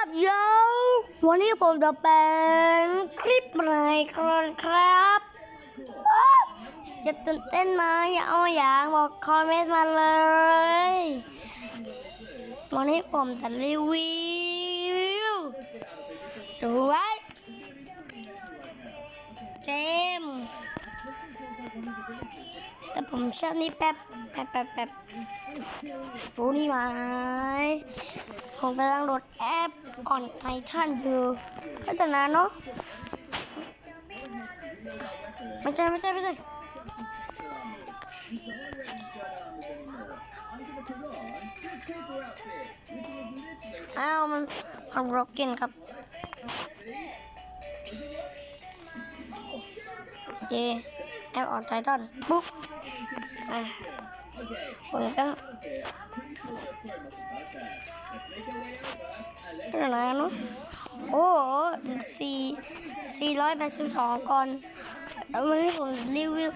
ับโยวันนี้ผมจะเป็นคลิปใหม่ครับจะตื่นเต้นไหมอย่าเอาอย่างบอกคอมเมนต์มาเลย วันนี้ผมจะรีวิวดูไว้เกมแต่ผมเชื่นี่แป๊บแป๊บแป๊บแป๊บดูนี่ไหม ผมกำลังโหลดแอปอ่อนไททันอยู่ก็จะนานเนาะไม่ใช่ไม่ใช่ไม่ใช่เอ้ามันมันร็อกินครับเย่แอปออนไททันปุ๊บอะ พอแล้วเท่าไรเนาะโอ้สี่สี่ร้อยแปดสิบสองก่อนวันนี้ผมรีวิว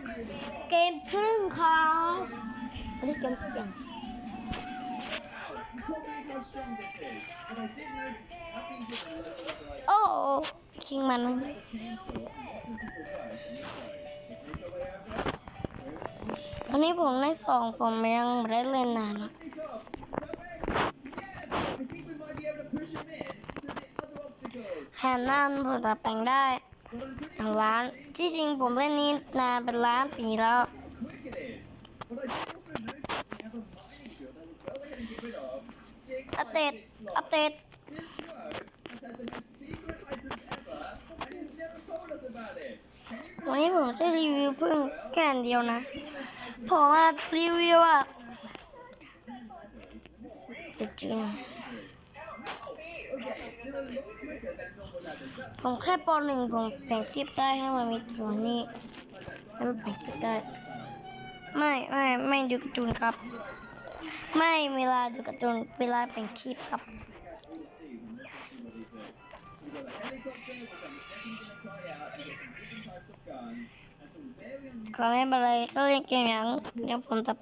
เกมพึ่งครับอันนี้เกมพึ่งยังโอ้คิงมัน วันนี้ผมได้สองผมยังไม่ได้เล่นนานแถมนั่นผมตัแปลงได้ล้านที่จริงผมเล่นนี้นานเป็นล้านปีแล้ว อัปเดต อัปเดตวันนี้ผมจะรีวิวเพิ่งแค่เดียวนะ ผมว่ารีวิวอะผมแค่ปหนึ่งผมแบ่งคลิปได้ให้มามีตัวนี้แล้วแบ่งคลิปได้ ไม่ไม่ไม่ดูการ์ตูนครับ ไม่เวลาดูการ์ตูนเวลาแบ่งคลิปครับ ก็ไม่เป็นไรก็เล่นเกมยังเดี๋ยวผมจะ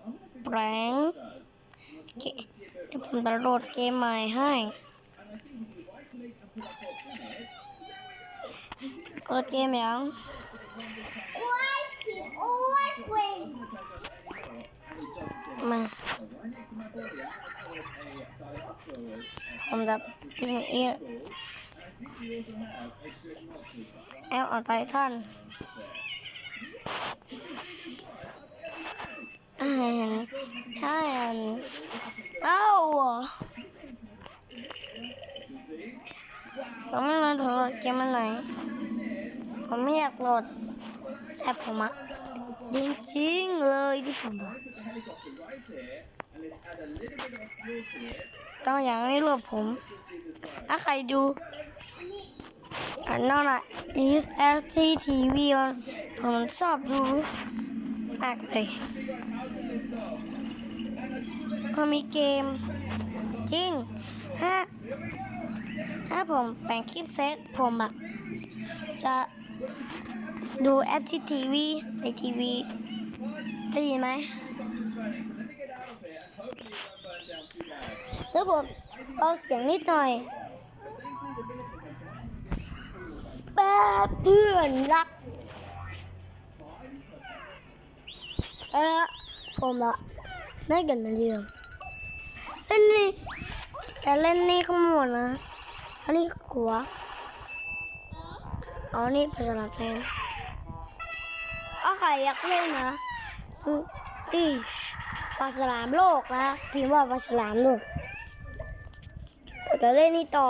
แปลงเดี๋ยวผมจะโหลดเกมใหม่ให้โหดเกมยังมาผมจะพิมพ์เอแอลออไททัน and and oh ผมไม่มาถอดเกมมัไหน ผมไม่อยากโหลดแต่ผมอะจริงๆเลยที่ผมบอกต้องอย่างนี้หลดผม ถ้าใครดู Another is LCTV on ผมชอบดูมากเลยพอมีเกม จริงฮะถ้าผมแปลงคลิปเซตผมแบบจะดูแอปที่ทีวีในทีวีได้ยินไหมแล้วผมเอาเสียงนิดหน่อย เพื่อนรัก เออผมละได้กันนะเดียวเล่นนี่แต่เล่นนี่ขโมยนะอันนี้กลัวอ๋อนี่ภาษาเซนอ้าใครอยากเล่นนะคือตีปลาฉลามโลกนะพิมพ์ว่าภาษาลามโลกแต่เล่นนี่ต่อ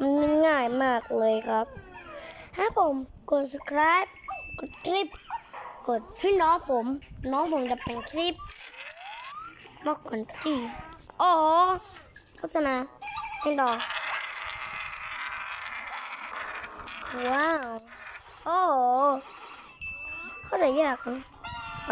มันง่ายมากเลยครับ ให้ผมกด subscribe กดคลิป กดพี่น้องผม น้องผมจะเป็นคลิปมากกว่าที่โอ้โฆษณาเพลงต่อ ว้าว โอ้โเขาได้ยากไป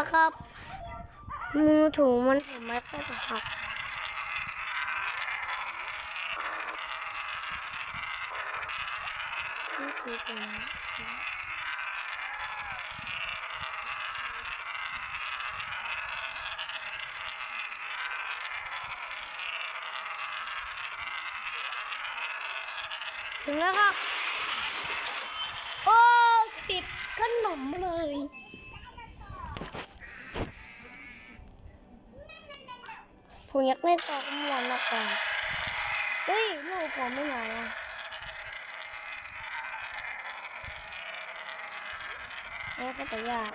้วครับมือถูมันถูไม่ค่อยครับคือตนถึงแล้วครับ โอ้สิบขนมเลย ผมอยากเล่นต่อขมวนมากกว่าเฮ้ยลูกผมไม่ไหนอะนี่ก็จะยาก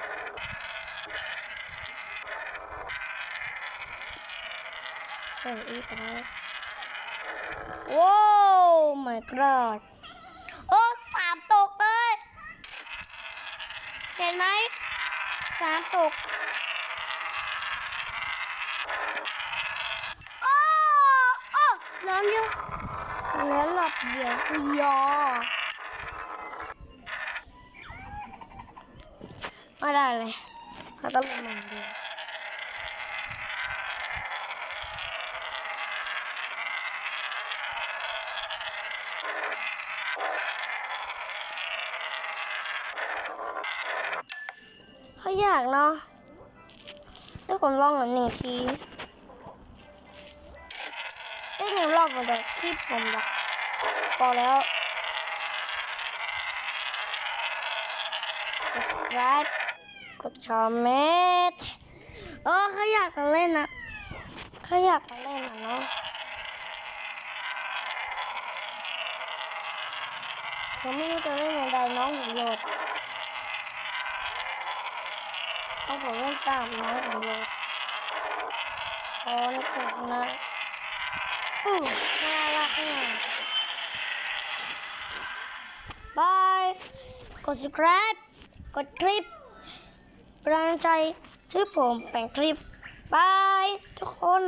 เอออีกแล้วโว้ว my god โอ้สามตกเลย เห็นไหมสามตก โอ้ โอ้น้ำเยอะแล้วหลับเดี๋ยวยอไม่ได้เลยเราต้องลงมาเดียวเขาอยากเนาะให้ผมลองหนึ่งที อ้ยหนึ่งรอบมันจะที่ผมแบบพอแล้ว subscribe กดชอมเมทเออเขาอยากเล่นนะเขาอยากเล่นนะเนาะผมไม่รู้จะเล่นยังไงน้องผมโหลดเพราะผมเล่นตามน้องผมโหลดอ๋อนี่คือชนะ อู้น่ารักมากบาย กด subscribe กดคลิปเป็นกำลังใจที่ผมแป่งคลิปบาย ทุกคน